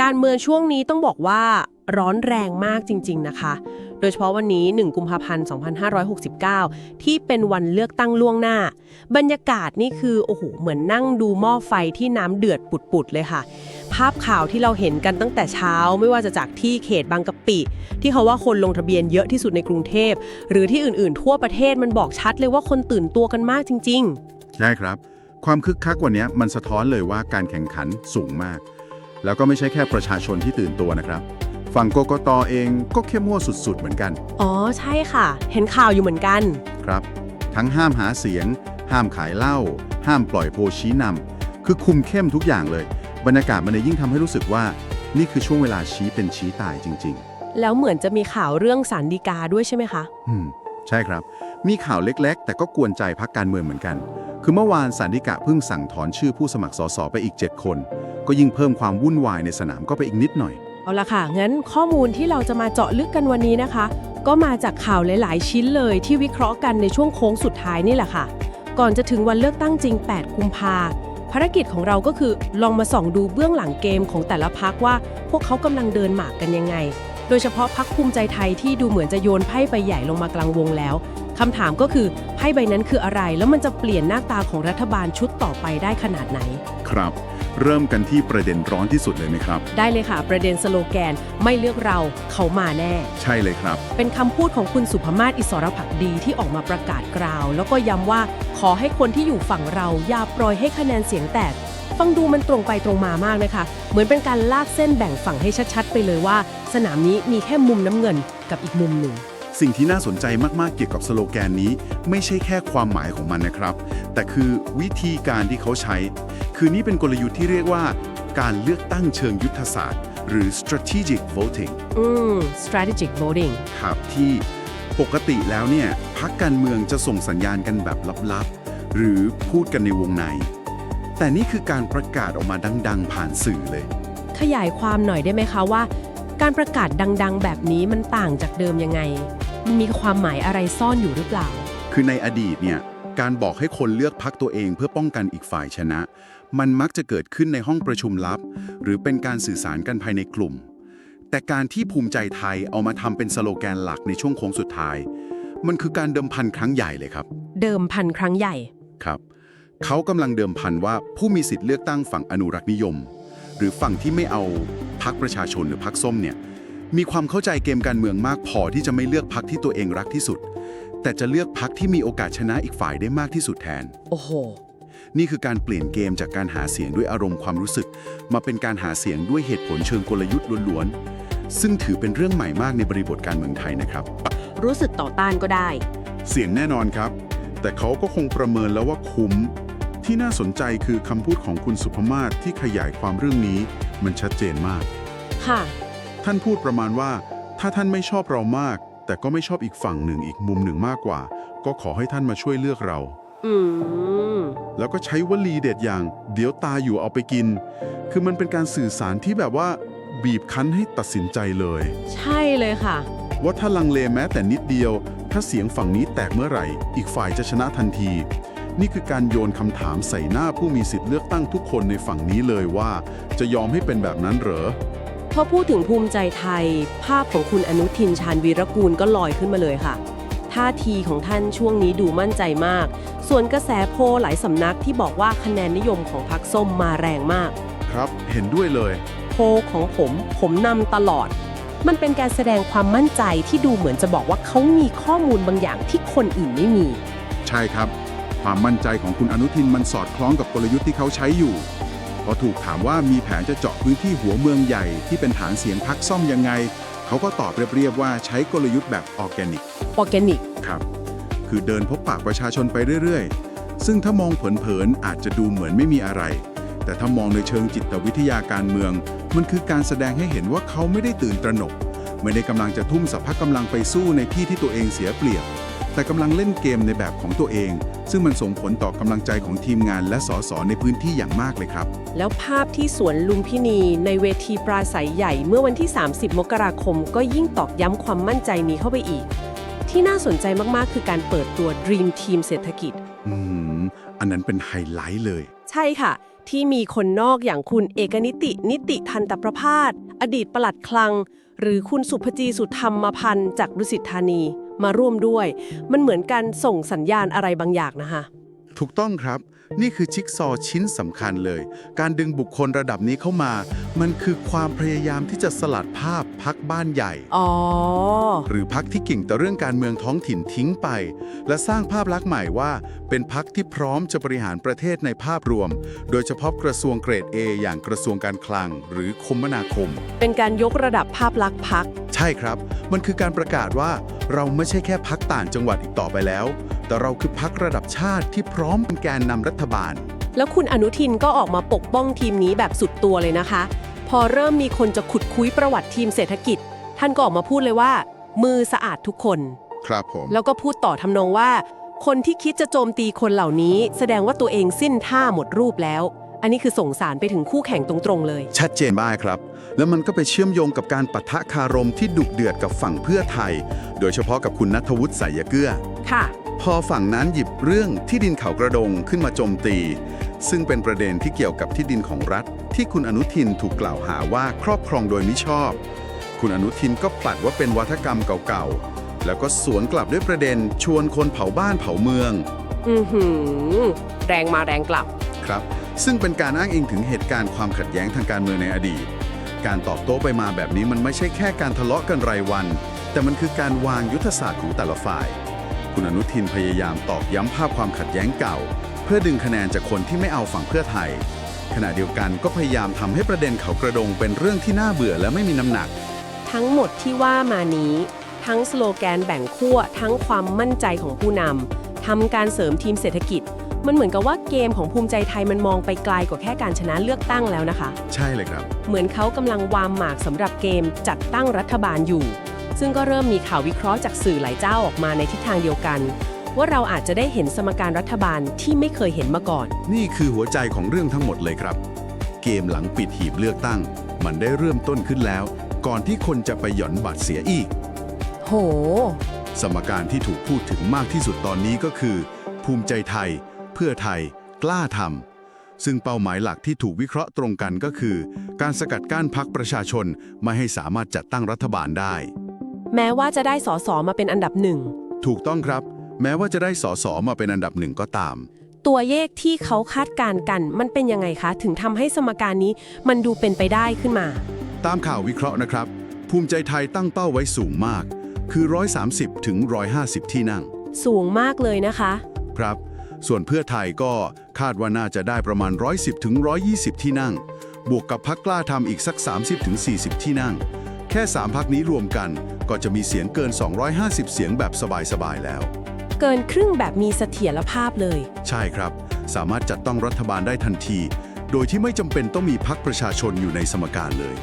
การเมืองช่วงนี้ต้องบอกว่าร้อนแรงมากจริง ๆ นะคะ โดยเฉพาะวันนี้ 1 กุมภาพันธ์ 2569 ที่เป็นวันเลือกตั้งล่วงหน้า บรรยากาศนี่คือ โอ้โห เหมือนนั่งดูหม้อไฟที่น้ำเดือดปุด ๆ เลยค่ะ ภาพข่าวที่เราเห็นกันตั้งแต่เช้า ไม่ว่าจะจากที่เขตบางกะปิ ที่เขาว่าคนลงทะเบียนเยอะที่สุดในกรุงเทพ หรือที่อื่น ๆ ทั่วประเทศมันบอกชัดเลยว่าคนตื่นตัวกันมากจริง ๆ ใช่ครับ ความคึกคักวันนี้มันสะท้อนเลยว่าการแข่งขันสูงมาก แล้วก็ไม่ใช่แค่ประชาชนที่ตื่นตัวนะครับฝั่งกกตเองก็เข้มงวดสุด ๆ เหมือนกัน อ๋อ ใช่ค่ะ เห็นข่าวอยู่เหมือนกัน ครับ ทั้งห้ามหาเสียง ห้ามขายเหล้า ห้ามปล่อยโพลชี้นำ คือคุมเข้มทุกอย่างเลย บรรยากาศมันเลยยิ่งทำให้รู้สึกว่า นี่คือช่วงเวลาชี้เป็นชี้ตายจริง ๆ แล้วเหมือนจะมีข่าวเรื่องสารดีกาด้วยใช่ไหมคะ อืม ใช่ครับ มีข่าวเล็ก ๆ แต่ก็กวนใจพักการเมืองเหมือนกัน คือเมื่อวานสันติกะเพิ่งสั่งถอนชื่อผู้สมัครสสไปอีก 7 คน ก็ยิ่งเพิ่มความวุ่นวายในสนามก็ไปอีกนิดหน่อย เอาละค่ะ งั้นข้อมูลที่เราจะมาเจาะลึกกันวันนี้นะคะ ก็มาจากข่าวหลาย ๆ ชิ้นเลยที่วิเคราะห์กันในช่วงโค้งสุดท้ายนี่แหละค่ะ ก่อนจะถึงวันเลือกตั้งจริง 8 กุมภาภารกิจของเราก็คือลองมาส่องดูเบื้องหลังเกมของแต่ละพักว่า พวกเขากำลังเดินหมากกันยังไง โดยเฉพาะพักภูมิใจไทยที่ดูเหมือนจะโยนไพ่ใบใหญ่ลงมากลางวงแล้วคำถามก็คือไพ่ใบนั้นคืออะไร แล้วมันจะเปลี่ยนหน้าตาของรัฐบาลชุดต่อไปได้ขนาดไหน ครับ เริ่มกันที่ประเด็นร้อนที่สุดเลยไหมครับ ได้เลยค่ะ ประเด็นสโลแกนไม่เลือกเราเขามาแน่ ใช่เลยครับ เป็นคำพูดของคุณสุภมาศอิสรผักดีที่ออกมาประกาศกล่าว แล้วก็ย้ำว่าขอให้คนที่อยู่ฝั่งเราอย่าปล่อยให้คะแนนเสียงแตก ฟังดูมันตรงไปตรงมามากนะคะ เหมือนเป็นการลากเส้นแบ่งฝั่งให้ชัดๆ ไปเลยว่า สนามนี้มีแค่มุมน้ำเงินกับอีกมุมหนึ่งสิ่งที่น่าสนใจมากๆ เกี่ยวกับสโลแกนนี้ ไม่ใช่แค่ความหมายของมันนะครับ แต่คือวิธีการที่เขาใช้ คือนี่เป็นกลยุทธ์ที่เรียกว่า การเลือกตั้งเชิงยุทธศาสตร์ หรือ strategic voting อืม strategic voting ครับที่ปกติแล้วเนี่ยพักการเมืองจะส่งสัญญาณกันแบบลับๆ หรือพูดกันในวงใน แต่นี่คือการประกาศออกมาดัง ๆ ผ่านสื่อเลย ขยายความหน่อยได้ไหมคะว่า การประกาศดัง ๆ แบบนี้มันต่างจากเดิมยังไง มันมีความหมายอะไรซ่อนอยู่หรือเปล่า คือในอดีตเนี่ยการบอกให้คนเลือกพักตัวเองเพื่อป้องกันอีกฝ่ายชนะ มันมักจะเกิดขึ้นในห้องประชุมลับ หรือเป็นการสื่อสารกันภายในกลุ่ม แต่การที่ภูมิใจไทยเอามาทำเป็นสโลแกนหลักในช่วงโค้งสุดท้าย มันคือการเดิมพันครั้งใหญ่เลยครับ เดิมพันครั้งใหญ่ครับเขากำลังเดิมพันว่าผู้มีสิทธิ์เลือกตั้งฝั่งอนุรักษ์นิยม หรือฝั่งที่ไม่เอาพักประชาชนหรือพักส้มเนี่ยมีความเข้าใจเกมการเมืองมากพอที่จะไม่เลือกพักที่ตัวเองรักที่สุด แต่จะเลือกพักที่มีโอกาสชนะอีกฝ่ายได้มากที่สุดแทน โอ้โห นี่คือการเปลี่ยนเกมจากการหาเสียงด้วยอารมณ์ความรู้สึก มาเป็นการหาเสียงด้วยเหตุผลเชิงกลยุทธ์ล้วนๆ ซึ่งถือเป็นเรื่องใหม่มากในบริบทการเมืองไทยนะครับ รู้สึกต่อต้านก็ได้ เสียงแน่นอนครับ แต่เขาก็คงประเมินแล้วว่าคุ้ม ที่น่าสนใจคือคำพูดของคุณสุภมาศที่ขยายความเรื่องนี้ มันชัดเจนมาก ค่ะ ท่านพูดประมาณว่า ถ้าท่านไม่ชอบเรามาก แต่ก็ไม่ชอบอีกฝั่งหนึ่งอีกมุมหนึ่งมากกว่า ก็ขอให้ท่านมาช่วยเลือกเรา อืม แล้วก็ใช้วลีเด็ดอย่าง เดี๋ยวตาอยู่เอาไปกิน คือมันเป็นการสื่อสารที่แบบว่า บีบคั้นให้ตัดสินใจเลย ใช่เลยค่ะ ว่าถ้าลังเลแม้แต่นิดเดียว ถ้าเสียงฝั่งนี้แตกเมื่อไหร่ อีกฝ่ายจะชนะทันที นี่คือการโยนคำถามใส่หน้าผู้มีสิทธิ์เลือกตั้งทุกคนในฝั่งนี้เลยว่า จะยอมให้เป็นแบบนั้นเหรอพอพูดถึงภูมิใจไทย ภาพของคุณอนุทินชาญวีรกูลก็ลอยขึ้นมาเลยค่ะ ท่าทีของท่านช่วงนี้ดูมั่นใจมาก ส่วนกระแสโพลหลายสำนักที่บอกว่าคะแนนนิยมของพรรคส้มมาแรงมาก ครับ เห็นด้วยเลย โพลของผมผมนำตลอด มันเป็นการแสดงความมั่นใจที่ดูเหมือนจะบอกว่าเขามีข้อมูลบางอย่างที่คนอื่นไม่มี ใช่ครับ ความมั่นใจของคุณอนุทินมันสอดคล้องกับกลยุทธ์ที่เขาใช้อยู่ พอถูกถามว่ามีแผนจะเจาะพื้นที่หัวเมืองใหญ่ที่เป็นฐานเสียงพักซ่อมยังไง เขาก็ตอบเรียบๆว่าใช้กลยุทธ์แบบออร์แกนิกออร์แกนิกครับคือเดินพบปากประชาชนไปเรื่อยๆ ซึ่งถ้ามองเผินๆอาจจะดูเหมือนไม่มีอะไร แต่ถ้ามองในเชิงจิตวิทยาการเมือง มันคือการแสดงให้เห็นว่าเขาไม่ได้ตื่นตระหนก ไม่ได้กำลังจะทุ่มสรรพกำลังไปสู้ในที่ที่ตัวเองเสียเปรียบ แต่กำลังเล่นเกมในแบบของตัวเอง ซึ่งมันส่งผลต่อกำลังใจของทีมงานและสสในพื้นที่อย่างมากเลยครับ แล้วภาพที่สวนลุมพินีในเวทีปราศัยใหญ่เมื่อวันที่ 30 มกราคม ก็ยิ่งตอกย้ำความมั่นใจนี้เข้าไปอีก ที่น่าสนใจมากๆ คือการเปิดตัว Dream Team เศรษฐกิจ อืม อันนั้นเป็นไฮไลท์เลย ใช่ค่ะ ที่มีคนนอกอย่างคุณเอกนิติ นิติทันตประพาสอดีตปลัดคลัง หรือคุณสุภจีสุธรรมพันธ์จากดุสิตธานี มาร่วมด้วย มันเหมือนการส่งสัญญาณอะไรบางอย่างนะคะ ถูกต้องครับ นี่คือจิ๊กซอว์ชิ้นสำคัญเลย การดึงบุคคลระดับนี้เข้ามา มันคือความพยายามที่จะสลัดภาพพักบ้านใหญ่ อ๋อ หรือพักที่เก่งแต่เรื่องการเมืองท้องถิ่นทิ้งไป และสร้างภาพลักษณ์ใหม่ว่า เป็นพักที่พร้อมจะบริหารประเทศในภาพรวม โดยเฉพาะกระทรวงเกรด A อย่างกระทรวงการคลัง หรือคมนาคม เป็นการยกระดับภาพลักษณ์พัก ใช่ครับ มันคือการประกาศว่า เราไม่ใช่แค่พักต่างจังหวัดอีกต่อไปแล้ว แต่เราคือพักระดับชาติที่พร้อมเป็นแกนนำรัฐบาล แล้วคุณอนุทินก็ออกมาปกป้องทีมนี้แบบสุดตัวเลยนะคะ พอเริ่มมีคนจะขุดคุยประวัติทีมเศรษฐกิจ ท่านก็ออกมาพูดเลยว่า มือสะอาดทุกคน ครับผม แล้วก็พูดต่อทำนองว่า คนที่คิดจะโจมตีคนเหล่านี้ แสดงว่าตัวเองสิ้นท่าหมดรูปแล้ว อันนี้คือส่งสารไปถึงคู่แข่งตรงๆเลย ชัดเจนมากครับ แล้วมันก็ไปเชื่อมโยงกับการปะทะคารมที่ดุเดือดกับฝั่งเพื่อไทย โดยเฉพาะกับคุณนัทวุฒิสายเกลือ ค่ะ พอฝั่งนั้นหยิบเรื่องที่ดินเขากระดงขึ้นมาโจมตี ซึ่งเป็นประเด็นที่เกี่ยวกับที่ดินของรัฐ ที่คุณอนุทินถูกกล่าวหาว่าครอบครองโดยมิชอบ คุณอนุทินก็ปัดว่าเป็นวัฒกรรมเก่าๆ แล้วก็สวนกลับด้วยประเด็น ชวนคนเผาบ้านเผาเมือง อือหือ แรงมาแรงกลับครับ ซึ่งเป็นการอ้างอิงถึงเหตุการณ์ความขัดแย้งทางการเมืองในอดีต การตอบโต้ไปมาแบบนี้มันไม่ใช่แค่การทะเลาะกันรายวัน แต่มันคือการวางยุทธศาสตร์ของแต่ละฝ่าย คุณอนุทินพยายามตอกย้ำภาพความขัดแย้งเก่า เพื่อดึงคะแนนจากคนที่ไม่เอาฝั่งเพื่อไทย ขณะเดียวกันก็พยายามทำให้ประเด็นเขากระดงเป็นเรื่องที่น่าเบื่อและไม่มีน้ำหนัก ทั้งหมดที่ว่ามานี้ ทั้งสโลแกนแบ่งขั้วทั้งความมั่นใจของผู้นำทำการเสริมทีมเศรษฐกิจ มันเหมือนกับว่าเกมของภูมิใจไทยมันมองไปไกลกว่าแค่การชนะเลือกตั้งแล้วนะคะ ใช่เลยครับ เหมือนเขากำลังวางหมากสำหรับเกมจัดตั้งรัฐบาลอยู่ ซึ่งก็เริ่มมีข่าววิเคราะห์จากสื่อหลายเจ้าออกมาในทิศทางเดียวกัน ว่าเราอาจจะได้เห็นสมการรัฐบาลที่ไม่เคยเห็นมาก่อน นี่คือหัวใจของเรื่องทั้งหมดเลยครับ เกมหลังปิดหีบเลือกตั้ง มันได้เริ่มต้นขึ้นแล้ว ก่อนที่คนจะไปหย่อนบัตรเสียอีก โห สมการที่ถูกพูดถึงมากที่สุดตอนนี้ก็คือ ภูมิใจไทย เพื่อไทย กล้าทำซึ่งเป้าหมายหลักที่ถูกวิเคราะห์ตรงกันก็คือ การสกัดกั้นพักประชาชนไม่ให้สามารถจัดตั้งรัฐบาลได้ แม้ว่าจะได้สอสอมาเป็นอันดับหนึ่ง ถูกต้องครับ แม้ว่าจะได้สอสอมาเป็นอันดับหนึ่งก็ตาม ตัวเลขที่เขาคาดการณ์กัน มันเป็นยังไงคะ ถึงทำให้สมการนี้มันดูเป็นไปได้ขึ้นมา ตามข่าววิเคราะห์นะครับ ภูมิใจไทยตั้งเป้าไว้สูงมาก คือ 130 ถึง 150 ที่นั่ง สูงมากเลยนะคะ ครับ ส่วนเพื่อไทยก็คาดว่าน่าจะได้ประมาณ 110 ถึง 120 ที่นั่ง บวกกับพักกล้าทำอีกสัก 30 ถึง 40 ที่นั่ง แค่ 3พักนี้รวมกัน ก็จะมีเสียงเกิน 250 เสียงแบบสบายๆแล้ว เกินครึ่งแบบมีเสถียรภาพเลย ใช่ครับ สามารถจัดต้องรัฐบาลได้ทันที โดยที่ไม่จำเป็นต้องมีพักประชาชนอยู่ในสมการเลย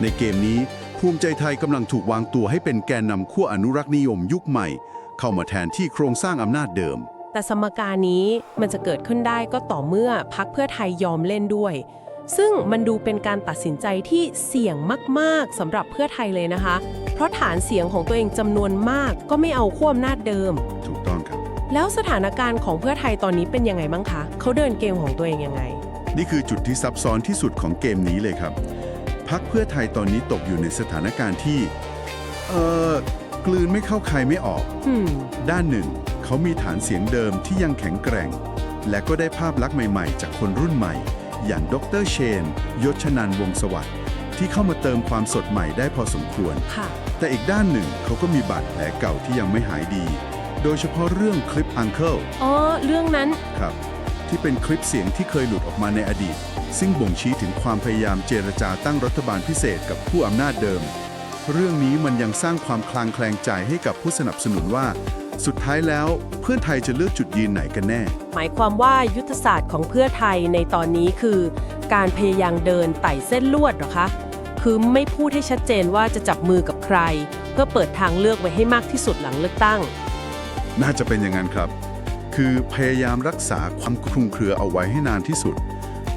ในเกมนี้ภูมิใจไทยกำลังถูกวางตัวให้เป็นแกนนำขั้วอนุรักษ์นิยมยุคใหม่ เข้ามาแทนที่โครงสร้างอำนาจเดิม แต่สมการนี้มันจะเกิดขึ้นได้ก็ต่อเมื่อพักเพื่อไทยยอมเล่นด้วย ซึ่งมันดูเป็นการตัดสินใจที่เสี่ยงมาก ๆสำหรับเพื่อไทยเลยนะคะ เพราะฐานเสียงของตัวเองจำนวนมากก็ไม่เอาขั้วอำนาจเดิม ถูกต้องครับ แล้วสถานการณ์ของเพื่อไทยตอนนี้เป็นยังไงบ้างคะเขาเดินเกมของตัวเองยังไง นี่คือจุดที่ซับซ้อนที่สุดของเกมนี้เลยครับพักเพื่อไทยตอนนี้ตกอยู่ในสถานการณ์ที่ เอ่อกลืนไม่เข้าใครไม่ออก อืม ด้านหนึ่ง เขามีฐานเสียงเดิมที่ยังแข็งแกร่ง และก็ได้ภาพลักษณ์ใหม่ๆ จากคนรุ่นใหม่ อย่างดรเชน ยศชนันวงศ์สวัสดิ์ ที่เข้ามาเติมความสดใหม่ได้พอสมควร ค่ะ แต่อีกด้านหนึ่งเขาก็มีบาดแผลเก่าที่ยังไม่หายดี โดยเฉพาะเรื่องคลิปอังเคิลอ๋อ เรื่องนั้น ครับ ที่เป็นคลิปเสียงที่เคยหลุดออกมาในอดีต ซึ่งบ่งชี้ถึงความพยายามเจรจาตั้งรัฐบาลพิเศษกับผู้อำนาจเดิม เรื่องนี้มันยังสร้างความคลางแคลงใจให้กับผู้สนับสนุนว่า สุดท้ายแล้วเพื่อไทยจะเลือกจุดยืนไหนกันแน่ หมายความว่ายุทธศาสตร์ของเพื่อไทยในตอนนี้คือ การพยายามเดินไต่เส้นลวดเหรอคะ คือไม่พูดให้ชัดเจนว่าจะจับมือกับใคร เพื่อเปิดทางเลือกไว้ให้มากที่สุดหลังเลือกตั้ง น่าจะเป็นอย่างนั้นครับ คือพยายามรักษาความคลุมเครือเอาไว้ให้นานที่สุด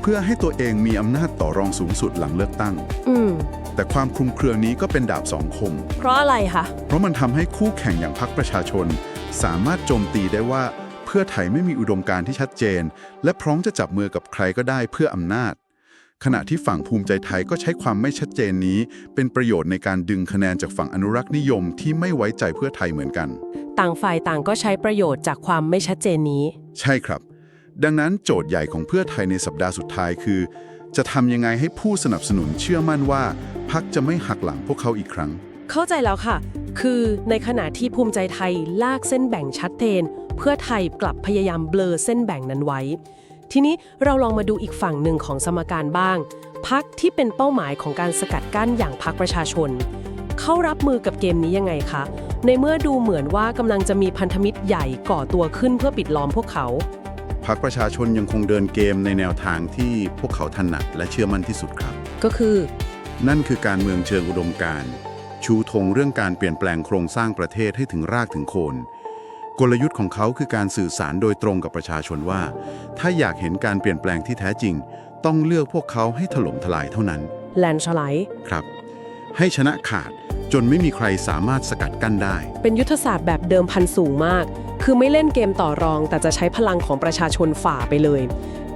เพื่อให้ตัวเองมีอำนาจต่อรองสูงสุดหลังเลือกตั้ง อืมแต่ความคลุมเครือนี้ก็เป็นดาบสองคม เพราะอะไรคะ เพราะมันทำให้คู่แข่งอย่างพรรคประชาชน สามารถโจมตีได้ว่า เพื่อไทยไม่มีอุดมการณ์ที่ชัดเจน และพร้อมจะจับมือกับใครก็ได้เพื่ออำนาจ ขณะที่ฝั่งภูมิใจไทยก็ใช้ความไม่ชัดเจนนี้ เป็นประโยชน์ในการดึงคะแนนจากฝั่งอนุรักษ์นิยมที่ไม่ไว้ใจเพื่อไทยเหมือนกัน ต่างฝ่ายต่างก็ใช้ประโยชน์จากความไม่ชัดเจนนี้ ใช่ครับ ดังนั้นโจทย์ใหญ่ของเพื่อไทยในสัปดาห์สุดท้ายคือ จะทำยังไงให้ผู้สนับสนุนเชื่อมั่นว่าพรรคจะไม่หักหลังพวกเขาอีกครั้ง เข้าใจแล้วค่ะ คือในขณะที่ภูมิใจไทยลากเส้นแบ่งชัดเจน เพื่อไทยกลับพยายามเบลอเส้นแบ่งนั้นไว้ ทีนี้เราลองมาดูอีกฝั่งหนึ่งของสมการบ้าง พักที่เป็นเป้าหมายของการสกัดกั้นอย่างพักประชาชน เข้ารับมือกับเกมนี้ยังไงคะ ในเมื่อดูเหมือนว่ากำลังจะมีพันธมิตรใหญ่ก่อตัวขึ้นเพื่อปิดล้อมพวกเขาพรรคประชาชนยังคงเดินเกมในแนวทางที่พวกเขาถนัดและเชื่อมั่นที่สุดครับ ก็คือ นั่นคือการเมืองเชิงอุดมการณ์ชูธงเรื่องการเปลี่ยนแปลงโครงสร้างประเทศให้ถึงรากถึงโคน กลยุทธ์ของเขาคือการสื่อสารโดยตรงกับประชาชนว่า ถ้าอยากเห็นการเปลี่ยนแปลงที่แท้จริง ต้องเลือกพวกเขาให้ถล่มทลายเท่านั้น แลนสไลด์ครับ ให้ชนะขาดจนไม่มีใครสามารถสกัดกั้นได้ เป็นยุทธศาสตร์แบบเดิมพันสูงมาก คือไม่เล่นเกมต่อรอง แต่จะใช้พลังของประชาชนฝ่าไปเลย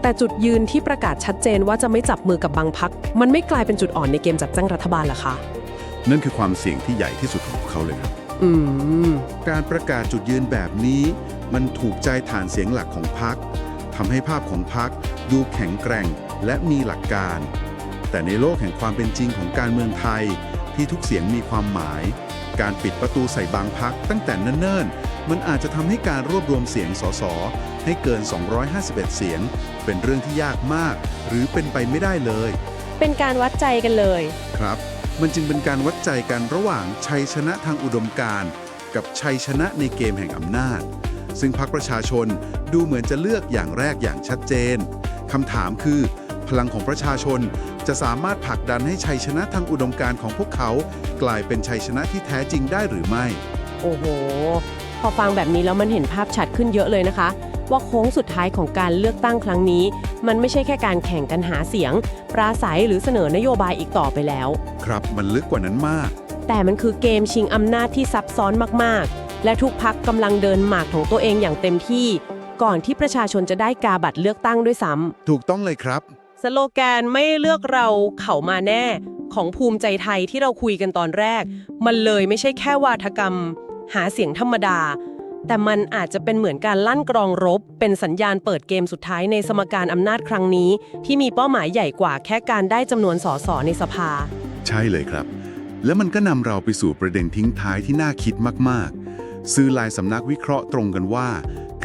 แต่จุดยืนที่ประกาศชัดเจนว่าจะไม่จับมือกับบางพัก มันไม่กลายเป็นจุดอ่อนในเกมจัดตั้งรัฐบาลเหรอคะ นั่นคือความเสี่ยงที่ใหญ่ที่สุดของพวกเขาเลยครับ อืม การประกาศจุดยืนแบบนี้ มันถูกใจฐานเสียงหลักของพรรคทำให้ภาพของพรรคดูแข็งแกร่งและมีหลักการ แต่ในโลกแห่งความเป็นจริงของการเมืองไทย ที่ทุกเสียงมีความหมาย การปิดประตูใส่บางพักตั้งแต่เนิ่นๆ มันอาจจะทำให้การรวบรวมเสียงสสให้เกิน 251 เสียง เป็นเรื่องที่ยากมาก หรือเป็นไปไม่ได้เลย เป็นการวัดใจกันเลย ครับ มันจึงเป็นการวัดใจกันระหว่างชัยชนะทางอุดมการณ์กับชัยชนะในเกมแห่งอำนาจ ซึ่งพรรคประชาชนดูเหมือนจะเลือกอย่างแรกอย่างชัดเจนคำถามคือ พลังของประชาชนจะสามารถผลักดันให้ชัยชนะทางอุดมการณ์ของพวกเขา กลายเป็นชัยชนะที่แท้จริงได้หรือไม่ โอ้โห พอฟังแบบนี้แล้วมันเห็นภาพชัดขึ้นเยอะเลยนะคะ ว่าโค้งสุดท้ายของการเลือกตั้งครั้งนี้ มันไม่ใช่แค่การแข่งกันหาเสียง ปราศัยหรือเสนอนโยบายอีกต่อไปแล้ว ครับมันลึกกว่านั้นมาก แต่มันคือเกมชิงอำนาจที่ซับซ้อนมากๆ และทุกพักกำลังเดินหมากของตัวเองอย่างเต็มที่ ก่อนที่ประชาชนจะได้กาบัตรเลือกตั้งด้วยซ้ำถูกต้องเลยครับ สโลแกนไม่เลือกเราเขามาแน่ ของภูมิใจไทยที่เราคุยกันตอนแรก มันเลยไม่ใช่แค่วาทกรรม หาเสียงธรรมดา แต่มันอาจจะเป็นเหมือนการลั่นกรองรบ เป็นสัญญาณเปิดเกมสุดท้ายในสมการอำนาจครั้งนี้ ที่มีเป้าหมายใหญ่กว่าแค่การได้จำนวนสสในสภา ใช่เลยครับ แล้วมันก็นำเราไปสู่ประเด็นทิ้งท้ายที่น่าคิดมากๆซื้อลายสำนักวิเคราะห์ตรงกันว่า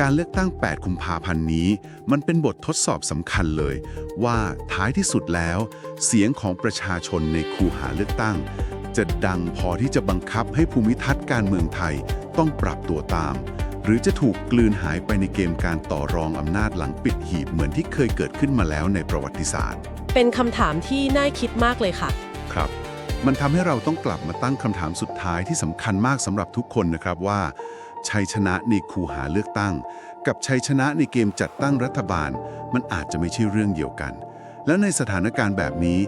การเลือกตั้ง 8 กุมภาพันธ์นี้ มันเป็นบททดสอบสำคัญเลย ว่าท้ายที่สุดแล้ว เสียงของประชาชนในคูหาเลือกตั้ง จะดังพอที่จะบังคับให้ภูมิทัศน์การเมืองไทยต้องปรับตัวตาม หรือจะถูกกลืนหายไปในเกมการต่อรองอำนาจหลังปิดหีบเหมือนที่เคยเกิดขึ้นมาแล้วในประวัติศาสตร์ เป็นคำถามที่น่าคิดมากเลยค่ะ ครับ มันทำให้เราต้องกลับมาตั้งคำถามสุดท้ายที่สำคัญมากสำหรับทุกคนนะครับว่า ชัยชนะในคูหาเลือกตั้ง กับชัยชนะในเกมจัดตั้งรัฐบาล มันอาจจะไม่ใช่เรื่องเดียวกัน แล้วในสถานการณ์แบบนี้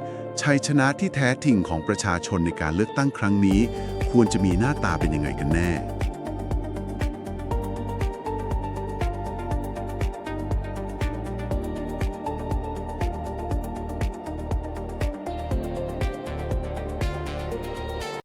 ชัยชนะที่แท้จริงของประชาชนในการเลือกตั้งครั้งนี้ ควรจะมีหน้าตาเป็นยังไงกันแน่